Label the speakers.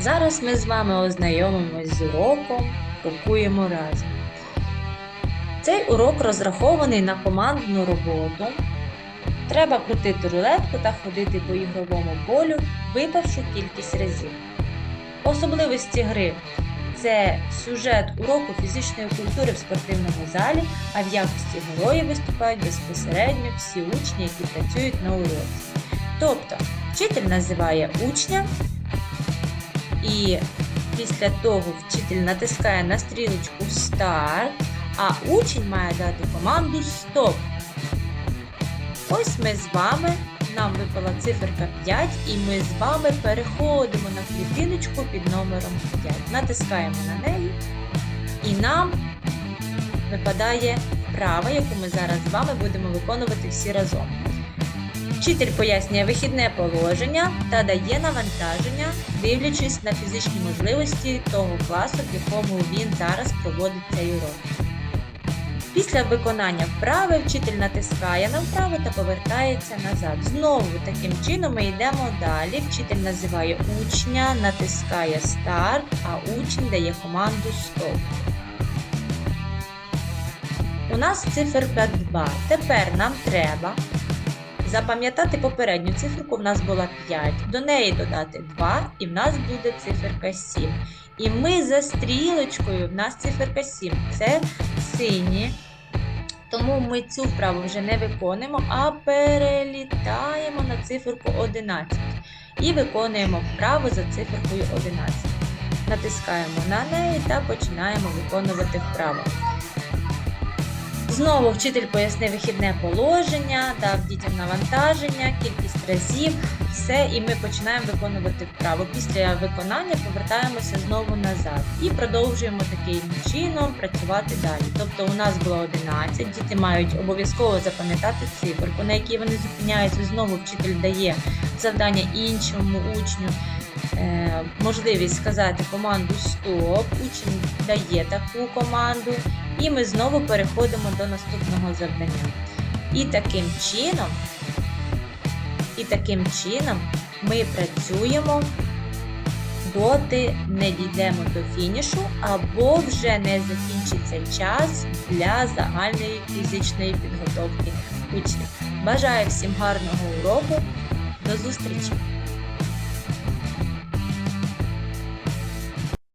Speaker 1: Зараз ми з вами ознайомимось з уроком Крокуємо разом. Цей урок розрахований на командну роботу. Треба крутити рулетку та ходити по ігровому полю, випавши кількість разів. Особливості гри це сюжет уроку фізичної культури в спортивному залі, а в якості героїв виступають безпосередньо всі учні, які працюють на уроці. Тобто, вчитель називає учня, і після того вчитель натискає на стрілочку Старт, а учень має дати команду Стоп. Ось ми з вами, нам випала циферка 5, і ми з вами переходимо на клітиночку під номером 5. Натискаємо на неї, і нам випадає вправа, яку ми зараз з вами будемо виконувати всі разом. Вчитель пояснює вихідне положення та дає навантаження, дивлячись на фізичні можливості того класу, в якому він зараз проводить цей урок. Після виконання вправи вчитель натискає на вправу та повертається назад. Знову таким чином ми йдемо далі. Вчитель називає учня, натискає старт, а учень дає команду стоп. У нас циферка 2. Тепер нам треба запам'ятати попередню циферку. В нас була 5. До неї додати 2, і в нас буде циферка 7. І ми за стрілочкою, в нас циферка 7. Це сині. Тому ми цю вправу вже не виконуємо, а перелітаємо на циферку 11 і виконуємо вправу за циферкою 11. Натискаємо на неї та починаємо виконувати вправу. Знову вчитель пояснив вихідне положення, дав дітям навантаження, кількість разів, все, і ми починаємо виконувати вправу. Після виконання повертаємося знову назад і продовжуємо таким чином працювати далі. Тобто у нас було 11, діти мають обов'язково запам'ятати циферку, на якій вони зупиняються. Знову вчитель дає завдання іншому учню. Е, Можливість сказати команду Стоп, учень дає таку команду, і ми знову переходимо до наступного завдання. І таким чином, і таким чином ми працюємо доти не дійдемо до фінішу, або вже не закінчиться час для загальної фізичної підготовки учнів. Бажаю всім гарного уроку. До зустрічі!